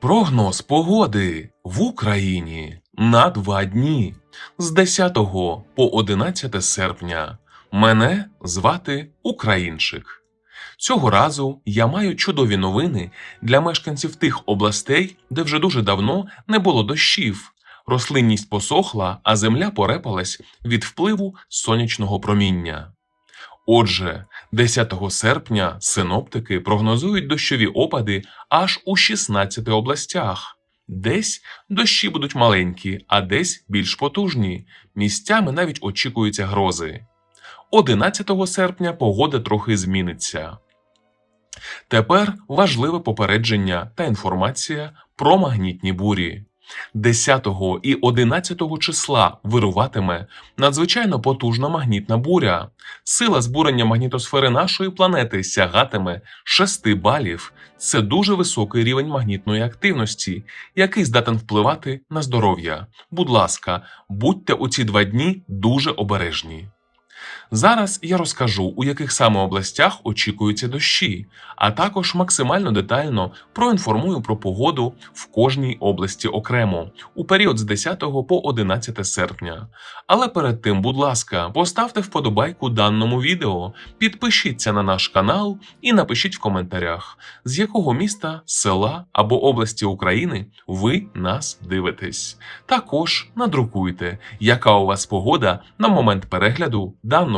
Прогноз погоди в Україні на два дні з 10 по 11 серпня. Мене звати Українчик. Цього разу я маю чудові новини для мешканців тих областей, де вже дуже давно не було дощів. Рослинність посохла, а земля порепалась від впливу сонячного проміння. Отже, 10 серпня синоптики прогнозують дощові опади аж у 16 областях. Десь дощі будуть маленькі, а десь більш потужні. Місцями навіть очікуються грози. 11 серпня погода трохи зміниться. Тепер важливе попередження та інформація про магнітні бурі. 10 і 11 числа вируватиме надзвичайно потужна магнітна буря. Сила збурення магнітосфери нашої планети сягатиме 6 балів. Це дуже високий рівень магнітної активності, який здатен впливати на здоров'я. Будь ласка, будьте у ці два дні дуже обережні. Зараз я розкажу, у яких саме областях очікуються дощі, а також максимально детально проінформую про погоду в кожній області окремо у період з 10 по 11 серпня. Але перед тим, будь ласка, поставте вподобайку даному відео, підпишіться на наш канал і напишіть в коментарях, з якого міста, села або області України ви нас дивитесь. Також надрукуйте, яка у вас погода на момент перегляду даного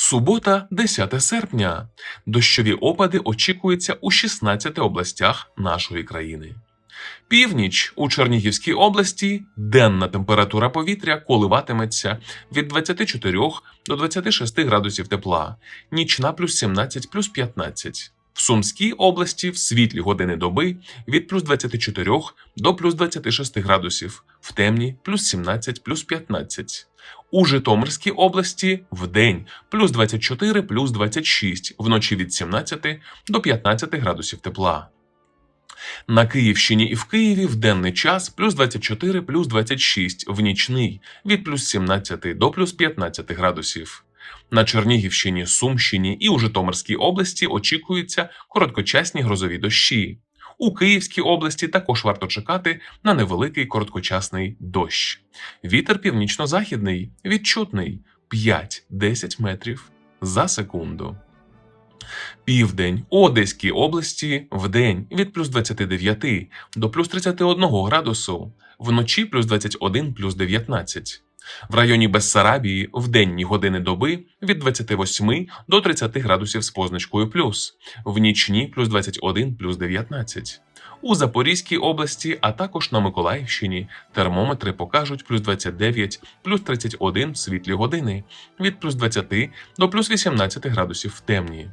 Субота, 10 серпня. Дощові опади очікуються у 16 областях нашої країни. Північ у Чернігівській області денна температура повітря коливатиметься від 24 до 26 градусів тепла, нічна плюс 17 плюс 15. В Сумській області в світлі години доби від плюс 24 до плюс 26 градусів, в темні плюс 17 плюс 15. У Житомирській області в день плюс 24 плюс 26, вночі від 17 до 15 градусів тепла. На Київщині і в Києві в денний час плюс 24 плюс 26, в нічний від плюс 17 до плюс 15 градусів. На Чернігівщині, Сумщині і у Житомирській області очікуються короткочасні грозові дощі. У Київській області також варто чекати на невеликий короткочасний дощ. Вітер північно-західний відчутний 5-10 метрів за секунду. Південь у Одеській області вдень від плюс 29 до плюс 31 градусу, вночі плюс 21 плюс 19. В районі Бессарабії в денні години доби від 28 до 30 градусів з позначкою плюс, в нічні плюс 21 плюс 19. У Запорізькій області, а також на Миколаївщині термометри покажуть плюс 29 плюс 31 в світлі години, від плюс 20 до плюс 18 градусів в темні.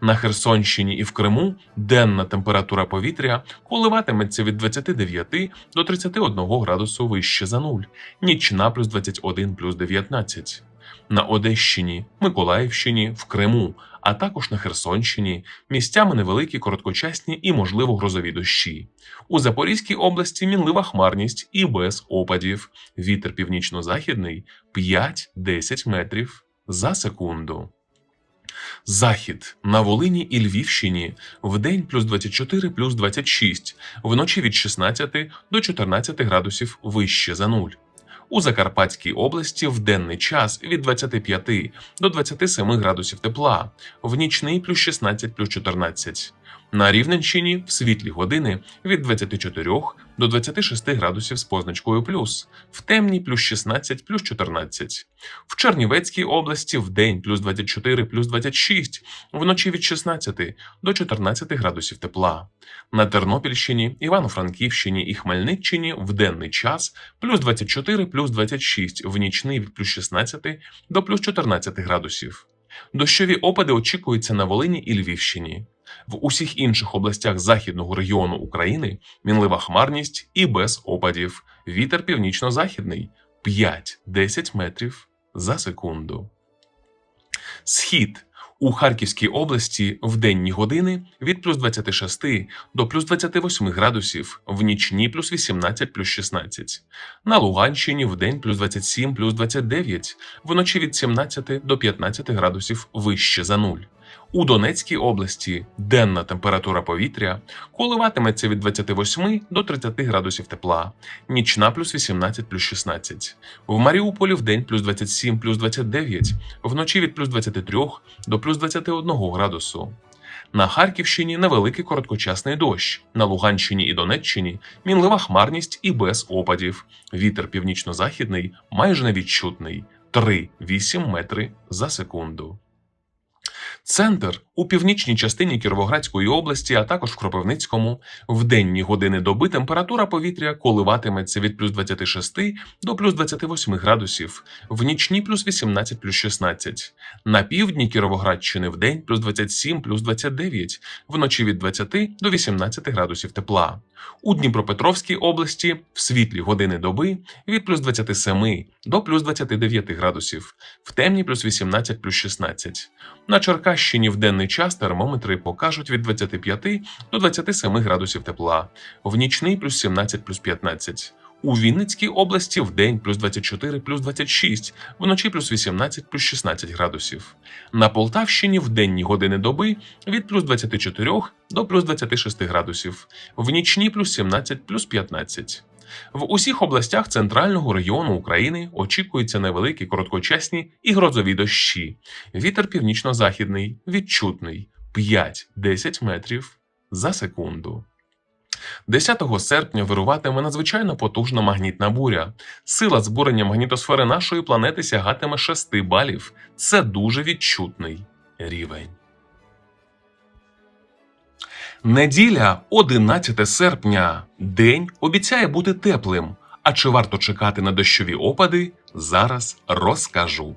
На Херсонщині і в Криму денна температура повітря коливатиметься від 29 до 31 градусу вище за нуль, нічна плюс 21 плюс 19. На Одещині, Миколаївщині, в Криму, а також на Херсонщині місцями невеликі короткочасні і, можливо, грозові дощі. У Запорізькій області мінлива хмарність і без опадів. Вітер північно-західний 5-10 метрів за секунду. Захід на Волині і Львівщині в день плюс 24 плюс 26, вночі від 16 до 14 градусів вище за нуль. У Закарпатській області в денний час від 25 до 27 градусів тепла, в нічний плюс 16 плюс 14. На Рівненщині в світлі години від 24 до 26 градусів з позначкою плюс, в темні плюс 16 плюс 14. В Чернівецькій області в день плюс 24 плюс 26, вночі від 16 до 14 градусів тепла. На Тернопільщині, Івано-Франківщині і Хмельниччині в денний час плюс 24 плюс 26, в нічний від плюс 16 до плюс 14 градусів. Дощові опади очікуються на Волині і Львівщині. В усіх інших областях західного регіону України мінлива хмарність і без опадів. Вітер північно-західний 5-10 метрів за секунду. Схід у Харківській області в денні години від плюс 26 до плюс 28 градусів, в нічні плюс 18 плюс 16. На Луганщині в день плюс 27 плюс 29, вночі від 17 до 15 градусів вище за нуль. У Донецькій області денна температура повітря коливатиметься від 28 до 30 градусів тепла, нічна плюс 18 плюс 16. В Маріуполі в день плюс 27 плюс 29, вночі від плюс 23 до плюс 21 градусу. На Харківщині невеликий короткочасний дощ, на Луганщині і Донеччині мінлива хмарність і без опадів. Вітер північно-західний майже невідчутний 3-8 метри за секунду. Центр у північній частині Кіровоградської області, а також в Кропивницькому, в денні години доби температура повітря коливатиметься від плюс 26 до плюс 28 градусів, в нічні плюс 18 плюс 16. На півдні Кіровоградщини в день плюс 27 плюс 29, вночі від 20 до 18 градусів тепла. У Дніпропетровській області в світлі години доби від плюс 27 до плюс 29 градусів, в темні плюс 18 плюс 16. На Черкащині в денний час термометри покажуть від 25 до 27 градусів тепла, в нічний плюс 17 плюс 15. У Вінницькій області в день плюс 24 плюс 26, вночі плюс 18 плюс 16 градусів. На Полтавщині в денні години доби від плюс 24 до плюс 26 градусів, в нічні плюс 17 плюс 15. В усіх областях центрального регіону України очікуються невеликі короткочасні і грозові дощі. Вітер північно-західний, відчутний 5-10 метрів за секунду. 10 серпня вируватиме надзвичайно потужна магнітна буря. Сила збурення магнітосфери нашої планети сягатиме 6 балів. Це дуже відчутний рівень. Неділя, 11 серпня. День обіцяє бути теплим. А чи варто чекати на дощові опади? Зараз розкажу.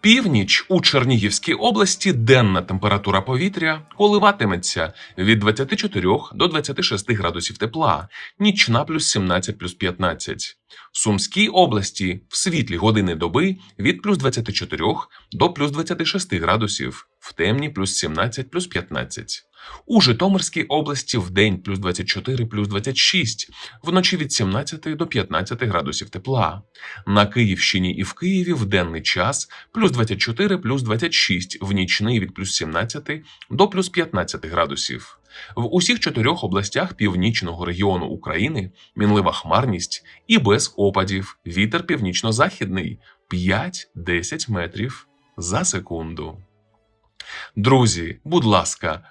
Північ у Чернігівській області денна температура повітря коливатиметься від 24 до 26 градусів тепла, нічна плюс 17 плюс 15. В Сумській області в світлі години доби від плюс 24 до плюс 26 градусів, в темні плюс 17 плюс 15. У Житомирській області в день плюс 24 плюс 26, вночі від 17 до 15 градусів тепла. На Київщині і в Києві в денний час плюс 24 плюс 26, в нічний від плюс 17 до плюс 15 градусів. В усіх чотирьох областях північного регіону України мінлива хмарність і без опадів. Вітер північно-західний 5-10 метрів за секунду. Друзі, будь ласка,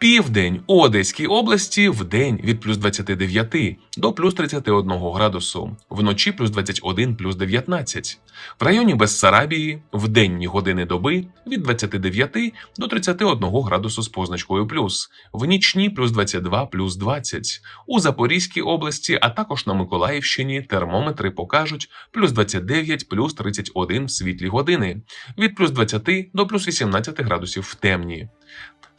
Південь Одеській області в день від плюс 29 до плюс 31 градусу, вночі плюс 21 плюс 19. В районі Бессарабії в денні години доби від 29 до 31 градусу з позначкою плюс, в нічні плюс 22 плюс 20. У Запорізькій області, а також на Миколаївщині термометри покажуть плюс 29 плюс 31 в світлі години, від плюс 20 до плюс 18 градусів в темні.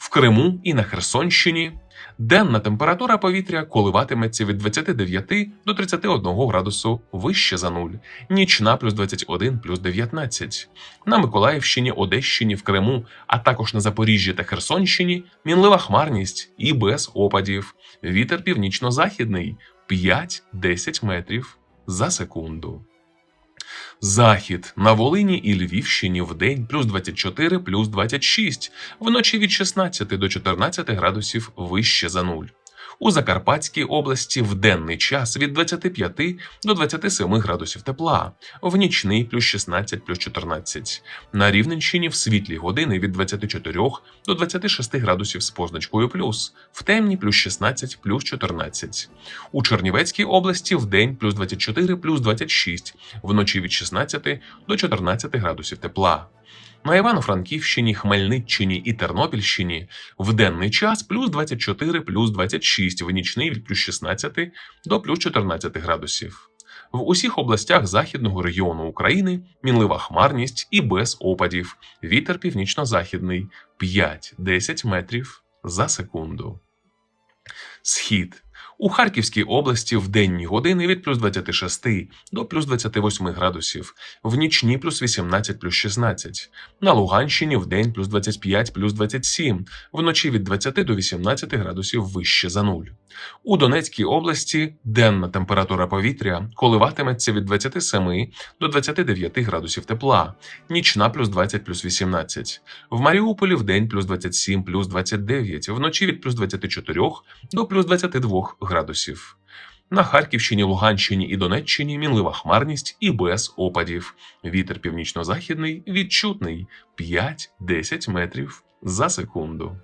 В Криму і на Херсонщині денна температура повітря коливатиметься від 29 до 31 градусу вище за нуль, нічна плюс 21 плюс 19. На Миколаївщині, Одещині, в Криму, а також на Запоріжжі та Херсонщині мінлива хмарність і без опадів. Вітер північно-західний 5-10 метрів за секунду. Захід на Волині і Львівщині в день плюс 24 плюс 26, вночі від 16 до 14 градусів вище за нуль. У Закарпатській області в денний час від 25 до 27 градусів тепла, в нічний плюс 16 плюс 14. На Рівненщині в світлі години від 24 до 26 градусів з позначкою плюс, в темні плюс 16 плюс 14. У Чернівецькій області в день плюс 24 плюс 26, вночі від 16 до 14 градусів тепла. На Івано-Франківщині, Хмельниччині і Тернопільщині в денний час плюс 24 плюс 26, в нічний від плюс 16 до плюс 14 градусів. В усіх областях західного регіону України мінлива хмарність і без опадів. Вітер північно-західний 5-10 метрів за секунду. Схід. У Харківській області в денні години від плюс 26 до плюс 28 градусів, в нічні плюс 18 плюс 16. На Луганщині в день плюс 25 плюс 27, вночі від 20 до 18 градусів вище за нуль. У Донецькій області денна температура повітря коливатиметься від 27 до 29 градусів тепла, нічна плюс 20 плюс 18. В Маріуполі в день плюс 27 плюс 29, вночі від плюс 24 до плюс 22 градусів. На Харківщині, Луганщині і Донеччині мінлива хмарність і без опадів. Вітер північно-західний відчутний 5-10 метрів за секунду.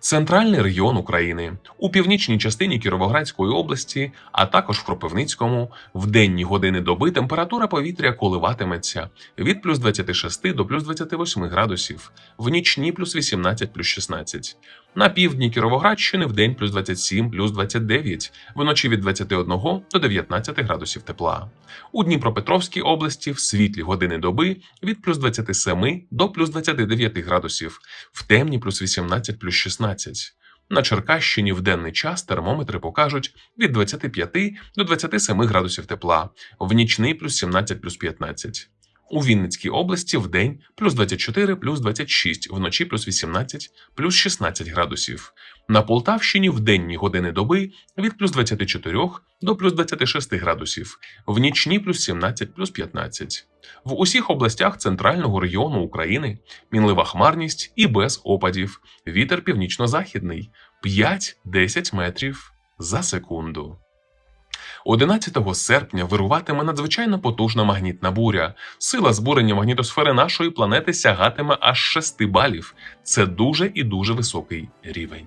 Центральний регіон України у північній частині Кіровоградської області, а також в Кропивницькому, в денні години доби температура повітря коливатиметься від плюс 26 до плюс 28 градусів, в нічні плюс 18 плюс 16. На півдні Кіровоградщини в день плюс 27 плюс 29, вночі від 21 до 19 градусів тепла. У Дніпропетровській області в світлі години доби від плюс 27 до плюс 29 градусів, в темні плюс 18 плюс 16. На Черкащині в денний час термометри покажуть від 25 до 27 градусів тепла, в нічний плюс 17 плюс 15. У Вінницькій області в день плюс 24 плюс 26, вночі плюс 18 плюс 16 градусів. На Полтавщині в денні години доби від плюс 24 до плюс 26 градусів, в нічні плюс 17 плюс 15. В усіх областях центрального регіону України мінлива хмарність і без опадів. Вітер північно-західний 5-10 метрів за секунду. 11 серпня вируватиме надзвичайно потужна магнітна буря. Сила збурення магнітосфери нашої планети сягатиме аж 6 балів. Це дуже і дуже високий рівень.